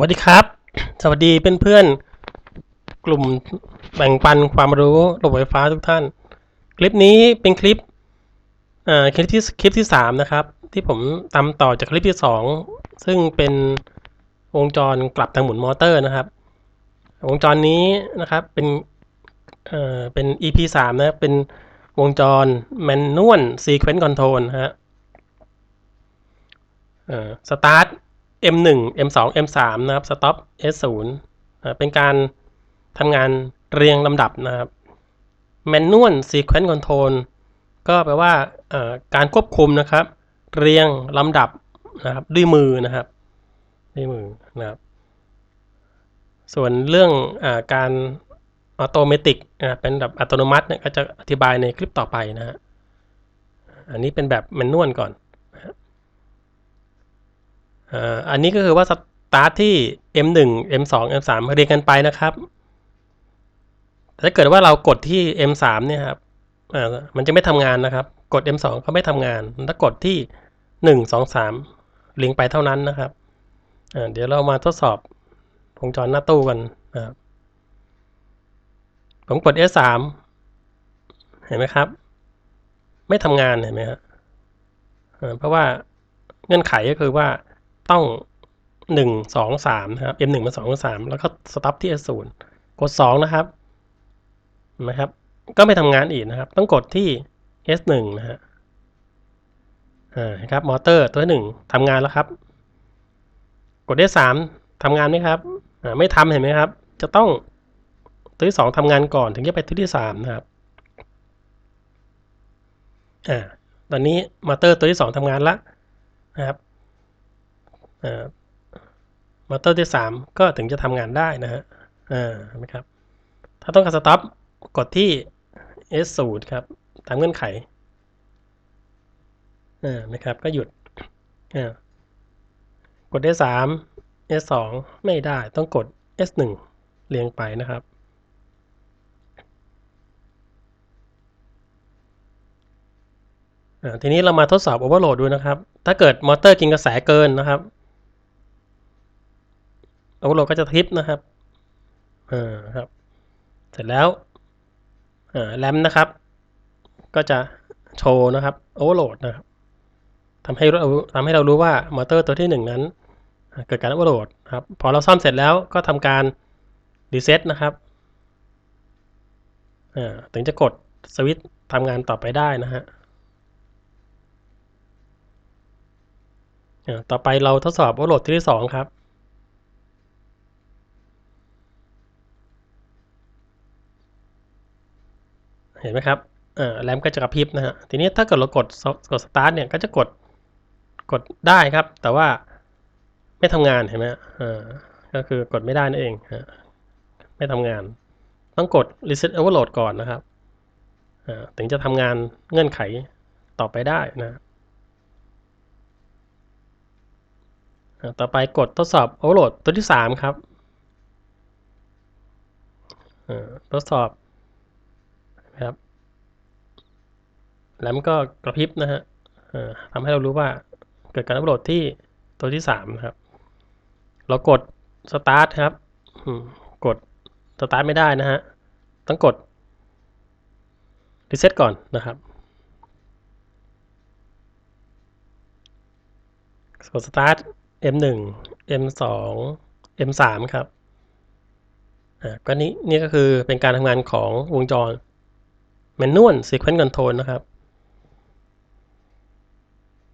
วัสดีครับ สวัสดีเพื่อนๆกลุ่มแบ่งปันความรู้ระบบไฟฟ้าทุกท่าน คลิปนี้เป็นคลิปอ่อคลิปที่คลิปที่สามนะครับ ที่ผมตามต่อจากคลิปที่สองซึ่งเป็นวงจรกลับทางหมุนมอเตอร์นะครับ วงจรนี้นะครับเป็นเอ่อเป็น EP สามนะเป็นวงจร Manual Sequence Control นะฮะเอ่อ Start M1 M2 M3 นะครับ Stop S0 เป็นการทำงานเรียงลำดับนะครับ Manual Sequence Control ก็แปลว่าการควบคุมนะครับ เรียงลำดับนะครับด้วยมือนะครับด้วยมือนะครับ ส่วนเรื่องอการออโตเมติเป็นแบบอัตโนมัติเนี่ยก็จะอธิบายในคลิปต่อไปนะฮะอันนี้เป็นแบบแมนนวลก่อน อันนี้ก็คือว่าสตาร์ทที่ M1 M2 M3 เรียงกันไปนะครับถ้าเกิดว่าเรากดที่ M3 เนี่ยครับมันจะไม่ทำงานนะครับ กด M2 ก็ไม่ทำงานถ้ากดที่ 1 2 3เรียงไปเท่านั้นนะครับเดี๋ยวเรามาทดสอบวงจรหน้าตู้กันนะครับผมกด S3 เห็นไหมครับ ไม่ทำงานเห็นไหมครับเพราะว่าเงื่อนไขก็คือว่า ต้องหนึ่งสองสามนะครับ M หนึ่งมาสองสามแล้วก็สต็อปที่ S ศูนย์กดสองนะครับนไหมครับ ก็ไม่ทำงานอีกนะครับ ต้องกดที่ S หนึ่งนะฮะอ่าครับมอเตอร์ตัวที่หนึ่งทำงานแล้วครับ กด S สามทำงานไหมครับอ่าไม่ทำเห็นไหมครับ จะต้องตัวที่สองทำงานก่อนถึงจะไปตัวที่สามนะครับอ่าตอนนี้มอเตอร์ตัวที่สองทำงานแล้วนะครับ มอเตอร์ที่สามก็ถึงจะทำงานได้นะฮะอ่าเห็นไหมครับ ถ้าต้องการสต็อปกดที่ S ศูนย์ครับตามเงื่อนไขอ่านะครับ ก็หยุดอ่ากด S สาม S สองไม่ได้ต้องกด S หนึ่งเรียงไปนะครับทีนี้เรามาทดสอบโอเวอร์โหลดดูนะครับ ถ้าเกิดมอเตอร์กินกระแสเกินนะครับ โอเวอร์โหลดก็จะทริปนะครับอ่าครับ เสร็จแล้วอ่าแรมนะครับ ก็จะโชว์นะครับโอเวอร์โหลดนะครับทำให้เราทำให้เรารู้ว่ามอเตอร์ตัวที่หนึ่งนั้น เกิดการโอเวอร์โหลดครับพอเราซ่อมเสร็จแล้วก็ทำการรีเซ็ตนะครับอ่าถึงจะกดสวิตช์ทำงานต่อไปได้นะฮะอ่าต่อไปเราทดสอบโอเวอร์โหลดที่สองครับ เห็นไหมครับอ่าแรมก็จะกระพริบนะฮะทีนี้ถ้าเกิดเรากดกดสตาร์ทเนี่ยก็จะกดกดได้ครับ แต่ว่าไม่ทำงานเห็นไหมก็คือกดไม่ได้นั่นเองไม่ทำงาน ต้องกด reset overload ก่อนนะครับถึงจะทำงานเงื่อนไขต่อไปได้นะต่อไปกดทดสอบ overload ตัวที่ 3 ครับทดสอบ แล้วมันก็กระพริบนะฮะทำให้เรารู้ว่าเกิดการ overload ที่ตัวที่3นะครับ เรากด start ครับ กด start ไม่ได้นะฮะ ต้องกด reset ก่อนนะครับ กด start M1 M2 M3 ครับอ่าก็นี้นี่ก็คือเป็นการทำงานของวงจร Manual Sequence Control นะครับ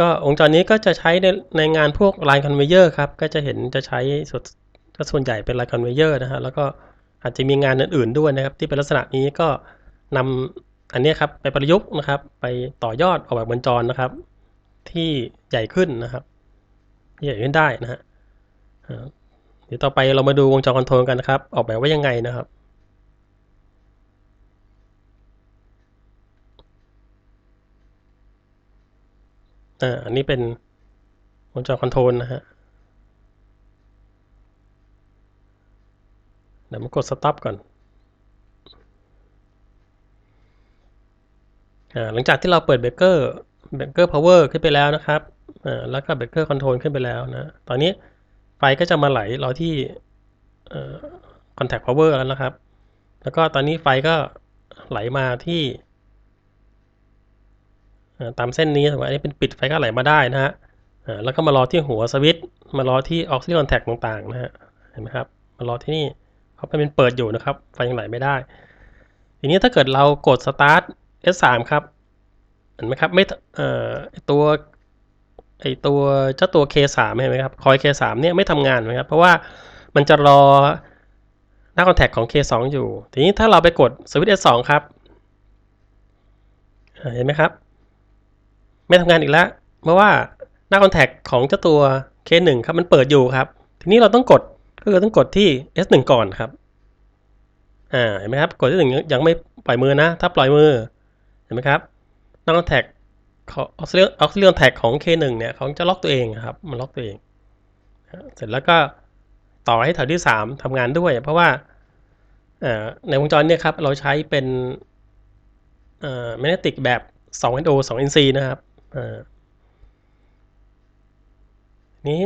ก็วงจรนี้ก็จะใช้ในในงานพวก Line Conveyor ครับ ก็จะเห็นจะใช้ส่วนก็ส่วนใหญ่เป็น Line Conveyor นะฮะ แล้วก็อาจจะมีงานอื่นๆด้วยนะครับ ที่เป็นลักษณะนี้ก็นำอันนี้ครับไปประยุกต์นะครับ ไปต่อยอดออกแบบวงจรนะครับ ที่ใหญ่ขึ้นนะครับ ใหญ่ขึ้นได้นะฮะเดี๋ยวต่อไปเรามาดูวงจรคอนโทรลกันนะครับ ออกแบบว่ายังไงนะครับ อ่าอันนี้เป็นวงจรคอนโทรลนะฮะเดี๋ยวมากด stop ก่อนอ่าหลังจากที่เราเปิดเบรกเกอร์เบรกเกอร์พาวเวอร์ขึ้นไปแล้วนะครับอ่าแล้วก็เบรกเกอร์คอนโทรลขึ้นไปแล้วนะ ตอนนี้ไฟก็จะมาไหลเรอที่เอ่อ contact power แล้วนะครับ แล้วก็ตอนนี้ไฟก็ไหลมาที่ ตามเส้นนี้ถูกไหมอันนี้เป็นปิดไฟก็ไหลมาได้นะฮะแล้วก็มารอที่หัวสวิตช์มารอที่ auxiliary contact ต่างๆนะฮะเห็นไหมครับมารอที่นี่เพราะมันเป็นเปิดอยู่นะครับไฟยังไหลไม่ได้ ทีนี้ถ้าเกิดเรากด start S3 ครับเห็นไหมครับไม่เอ่อตัวไอตัวเจ้าตัว K3 เห็นไหมครับคอย K3 เนี่ยไม่ทำงานนะครับ เพราะว่ามันจะรอหน้าคอนแทคของ K2 อยู่ ทีนี้ถ้าเราไปกดสวิตช์ S2 ครับเห็นไหมครับ ไม่ทำงานอีกแล้วเพราะว่าหน้าคอนแทคของเจ้าตัว K1 ครับมันเปิดอยู่ครับ ทีนี้เราต้องกดก็คือต้องกดที่ S1 ก่อนครับอ่าเห็นไหมครับ กดที่หนึ่งยังไม่ปล่อยมือนะ ถ้าปล่อยมือเห็นไหมครับหน้าคอนแทคของ auxiliary auxiliary contact ของ K1 เนี่ยเขาจะล็อกตัวเองครับ มันล็อกตัวเอง เสร็จแล้วก็ต่อให้แถวที่ 3ทำงานด้วย เพราะว่าในวงจรเนี่ยครับ เราใช้เป็นแมกเนติกแบบ 2NO 2NC นะครับ นี้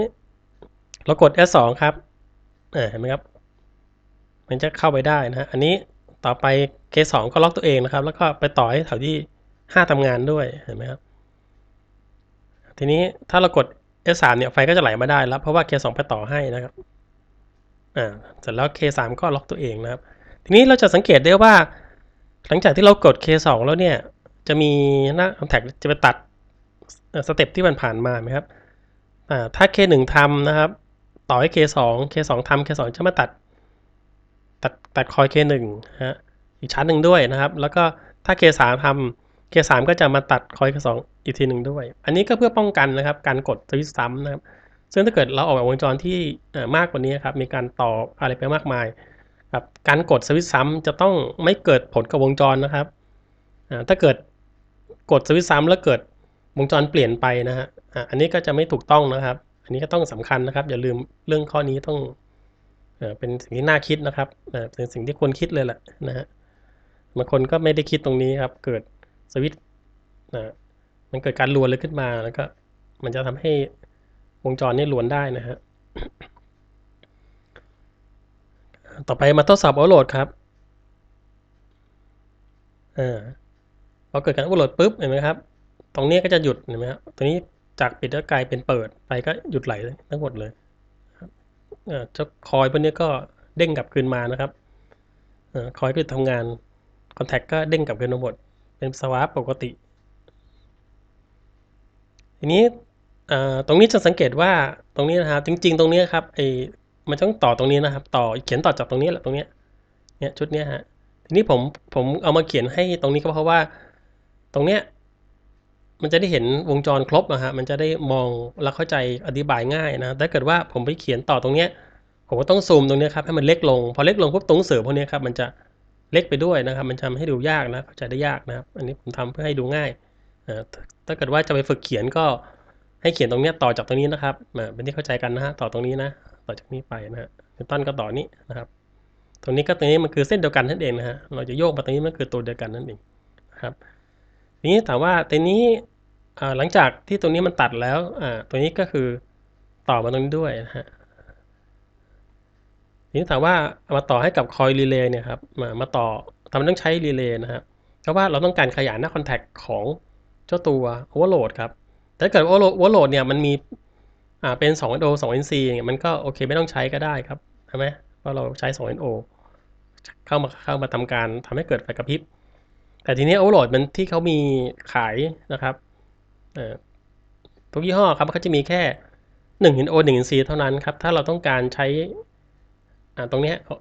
เรากด S2 ครับเห็นไหมครับ มันจะเข้าไปได้นะฮะอันนี้ต่อไป K2 ก็ล็อกตัวเองนะครับ แล้วก็ไปต่อให้แถวที่ 5ทำงานด้วยเห็นไหมครับ ทีนี้ถ้าเรากด S3 เนี่ยไฟก็จะไหลมาได้แล้วเพราะว่า K2 ไปต่อให้นะครับอ่าเสร็จแล้ว K3 ก็ล็อกตัวเองนะครับ ทีนี้เราจะสังเกตได้ว่า หลังจากที่เรากด K2 แล้วเนี่ย จะมีหน้า contact จะไปตัด สเต็ปที่มันผ่านมาไหมครับอ่าถ้า K1 ทำนะครับ ต่อให้ K2 K2 ทำ K2 จะมาตัด ตัดตัดคอย K1 ฮะอีกชั้นหนึ่งด้วยนะครับ แล้วก็ถ้า K3 ทำ K3 ก็จะมาตัดคอย K2 อีกทีหนึ่งด้วย อันนี้ก็เพื่อป้องกันนะครับ การกดสวิตช์ซ้ำนะครับ ซึ่งถ้าเกิดเราออกแบบวงจรที่มากกว่านี้ครับ มีการต่ออะไรไปมากมายครับการกดสวิตช์ซ้ำจะต้องไม่เกิดผลกับวงจรนะครับถ้าเกิดกดสวิตช์ซ้ำแล้วเกิด วงจรเปลี่ยนไปนะฮะอันนี้ก็จะไม่ถูกต้องนะครับ อันนี้ก็ต้องสำคัญนะครับ อย่าลืมเรื่องข้อนี้ต้องเป็นสิ่งที่น่าคิดนะครับเป็นสิ่งที่ควรคิดเลยแหละนะฮะบางคนก็ไม่ได้คิดตรงนี้ครับ เกิดสวิตนะมันเกิดการลวนเลยขึ้นมาแล้วก็มันจะทำให้วงจรนี่ลวนได้นะฮะต่อไปมาทดสอบโอเวอร์โหลดครับอ่าพอเกิดการโอเวอร์โหลดปุ๊บเห็นไหมครับ ตรงนี้ก็จะหยุดเห็นไหมครับตรงนี้จากปิดก็กลายเป็นเปิดไปก็หยุดไหลทั้งหมดเลยอ่าจะคอยพวกนี้ก็เด้งกลับคืนมานะครับอคอยก็ทำงานคอนแทคก็เด้งกลับคืนมาหมด เป็นสวาปปกติ ทีนี้ตรงนี้จะสังเกตว่าตรงนี้นะครับจริง ๆ ตรงนี้ครับไอมันต้องต่อตรงนี้นะครับ ต่อเขียนต่อจากตรงนี้แหละตรงนี้เนี่ยชุดเนี้ยฮะทีนี้ผมผมเอามาเขียนให้ตรงนี้ก็เพราะว่า ตรงเนี้ย มันจะได้เห็นวงจรครบนะฮะ มันจะได้มองแล้วเข้าใจอธิบายง่ายนะ ถ้าเกิดว่าผมไปเขียนต่อตรงเนี้ย ผมก็ต้องซูมตรงนี้ครับให้มันเล็กลง พอเล็กลงปุ๊บตรงเสือพวกนี้ครับมันจะเล็กไปด้วยนะครับ มันทำให้ดูยากนะ เข้าใจได้ยากนะครับ อันนี้ผมทำเพื่อให้ดูง่ายถ้าเกิดว่าจะไปฝึกเขียนก็ให้เขียนตรงนี้ต่อจากตรงนี้นะครับเป็นที่เข้าใจกันนะฮะ ต่อตรงนี้นะ ต่อจากนี้ไปนะฮะตันก็ต่อนี้นะครับ ตรงนี้ก็ตรงนี้มันคือเส้นเดียวกันนั่นเองนะฮะ เราจะโยกมาตรงนี้มันคือตัวเดียวกันนั่นเองนะครับทีนี้ถามว่าตรงนี้ หลังจากที่ตรงนี้มันตัดแล้วตัวนี้ก็คือต่อมาตรงนี้ด้วยนะฮะทีนี้ถามว่ามาต่อให้กับคอยรีเลย์เนี่ยครับมามาต่อทำไมต้องใช้รีเลย์นะครับเพราะว่าเราต้องการขยายหน้าคอนแทคของเจ้าตัวโอเวอร์โหลดครับถ้าเกิดโอเวอร์โหลดเนี่ยมันมีอ่าเป็น 2NO 2NC เนี่ยมันก็โอเคไม่ต้องใช้ก็ได้ครับใช่ไหมเพราะเราใช้ 2NO เข้ามาเข้ามาทำการทำให้เกิดไฟกระพริบแต่ทีนี้โอเวอร์โหลดมันที่เขามีขายนะครับ ทุกยี่ห้อครับเขาจะมีแค่1 NO 1 NC เท่านั้นครับ ถ้าเราต้องการใช้ตรงนี้โอ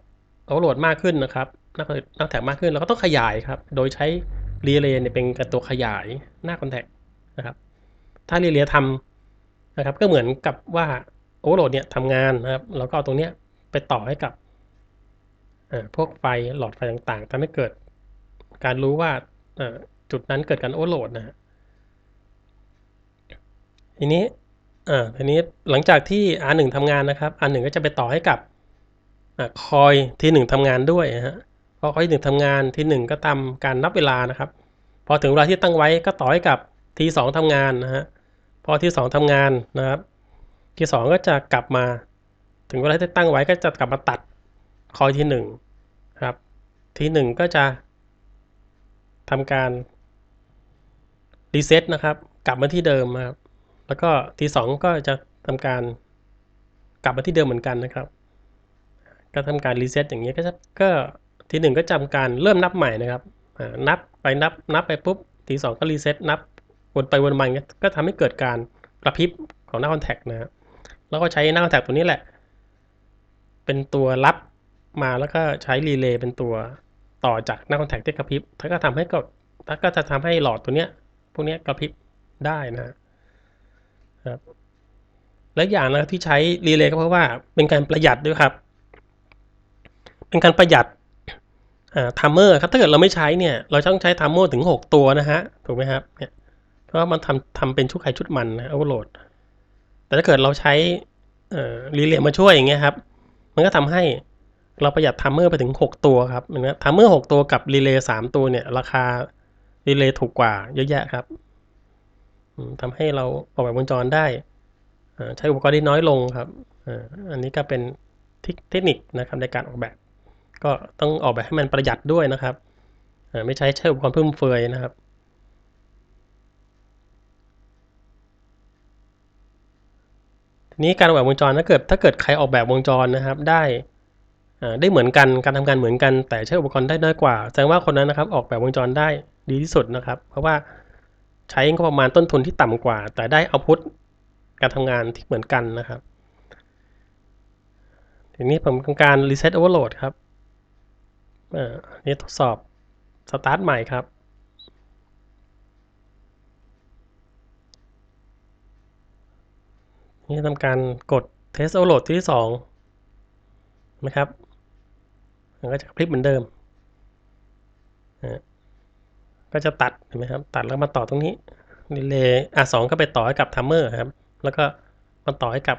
เอโหลดมากขึ้นนะครับหนักนักแท็กมากขึ้นเราก็ต้องขยายครับ โดยใช้รีเลย์เป็นตัวขยายหน้าคอนแทคนะครับ ถ้ารีเรียทำนะครับ ก็เหมือนกับว่าโอเวอร์โหลดเนี่ยทำงานนะครับแล้วก็เอาตรงเนี้ยไปต่อให้กับพวกไฟหลอดไฟต่างๆทำให้เกิดการรู้ว่าจุดนั้นเกิดการโอเวอร์โหลดนะ ทีนี้ทีนี้หลังจากที่ R1 ทำงานนะครับ R1 ก็จะไปต่อให้กับคอยที่หนึ่งทำงานด้วยฮะพอคอยที่หนึ่งทำงานที่หนึ่งก็ทำการนับเวลานะครับ พอถึงเวลาที่ตั้งไว้ก็ต่อให้กับทีสองทำงานนะฮะพอที่สองทำงานนะครับทีสองก็จะกลับมา ถึงเวลาที่ตั้งไว้ก็จะกลับมาตัดคอยที่หนึ่งครับทีหนึ่งก็จะทำการรีเซ็ตนะครับ กลับมาที่เดิมครับ แล้วก็ทีสองก็จะทำการกลับมาที่เดิมเหมือนกันนะครับ ก็ทำการรีเซ็ตอย่างนี้ยก็จะก็ทีหนึ่งก็จำการเริ่มนับใหม่นะครับนับไปนับนับไปปุ๊บทีสองก็รีเซ็ตนับวนไปวนมาเงี้ยก็ทำให้เกิดการกระพริบของหน้าคอนแทคนะ แล้วก็ใช้หน้าคอนแทคตัวนี้แหละ เป็นตัวรับมาแล้วก็ใช้รีเลย์เป็นตัวต่อจากหน้าคอนแทคที่กระพริบถ้าก็ทำให้ก็ถ้าก็จะทำให้หลอดตัวเนี้ยพวกเนี้ยกระพริบได้นะ ครับและอย่างนะครับที่ใช้รีเลย์ก็เพราะว่าเป็นการประหยัดด้วยครับ เป็นการประหยัดทัมเมอร์ครับถ้าเกิดเราไม่ใช้เนี่ย เราต้องใช้ทัมเมอร์ถึง 6 ตัวนะฮะถูกไหมครับเนี่ยเพราะมันทำทำเป็นชุดใครชุดมันนะโอเวอร์โหลด แต่ถ้าเกิดเราใช้รีเลย์มาช่วยอย่างเงี้ยครับ มันก็ทำให้เราประหยัดทัมเมอร์ไปถึง 6 ตัวครับนะทัมเมอร์6ตัวกับรีเลย์3ตัวเนี่ย ราคารีเลย์ถูกกว่าเยอะแยะครับ ทำให้เราออกแบบวงจรได้ใช้อุปกรณ์ที่น้อยลงครับอันนี้ก็เป็นเทคนิคนะครับในการออกแบบ ก็ต้องออกแบบให้มันประหยัดด้วยนะครับไม่ใช้ใช้อุปกรณ์ฟุ่มเฟือยนะครับทีนี้การออกแบบวงจรถ้าเกิดถ้าเกิดใครออกแบบวงจรนะครับ ได้ได้เหมือนกันการทำงานเหมือนกัน แต่ใช้อุปกรณ์ได้น้อยกว่า แสดงว่าคนนั้นนะครับ ออกแบบวงจรได้ดีที่สุดนะครับ เพราะว่า ใช้งบประมาณต้นทุนที่ต่ำกว่า แต่ได้เอาพุทการทำงานที่เหมือนกันนะครับทีนี้ผมทำการ reset overload ครับอ่านี่ทดสอบ start ใหม่ครับนี่ทำการกด test overload ที่สองนะครับมันก็จะคลิปเหมือนเดิมนะ ก็จะตัดเห็นไหมครับ ตัดแล้วมาต่อตรงนี้ดีเลย์อะสองก็ไปต่อให้กับทัมเมอร์ครับ แล้วก็มาต่อให้กับ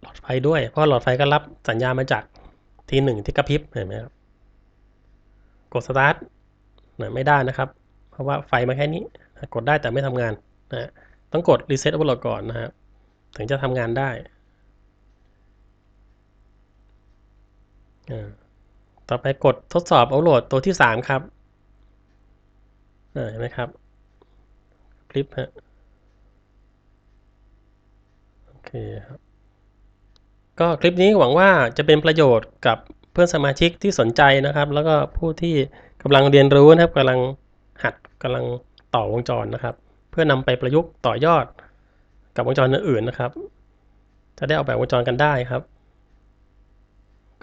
หลอดไฟด้วย เพราะหลอดไฟก็รับสัญญาณมาจากทีหนึ่งที่กระพริบเห็นไหมครับ กดสตาร์ทไม่ได้นะครับ เพราะว่าไฟมาแค่นี้ กดได้แต่ไม่ทำงานนะต้องกด reset overload ก่อนนะครับถึงจะทำงานได้ ต่อไปกดทดสอบ overload ตัวที่3ครับเห็นไหมครับคลิปฮะโอเคครับก็คลิปนี้หวังว่าจะเป็นประโยชน์กับเพื่อนสมาชิกที่สนใจนะครับ แล้วก็ผู้ที่กำลังเรียนรู้นะครับกำลังหัดกำลังต่อวงจรนะครับ เพื่อนำไปประยุกต์ต่อยอดกับวงจรอื่นๆนะครับ จะได้ออกแบบวงจรกันได้ครับ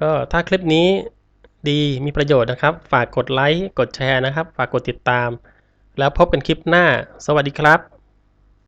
ก็ถ้าคลิปนี้ ดีมีประโยชน์นะครับ ฝากกดไลค์ กดแชร์นะครับ ฝากกดติดตาม แล้วพบกันคลิปหน้า สวัสดีครับ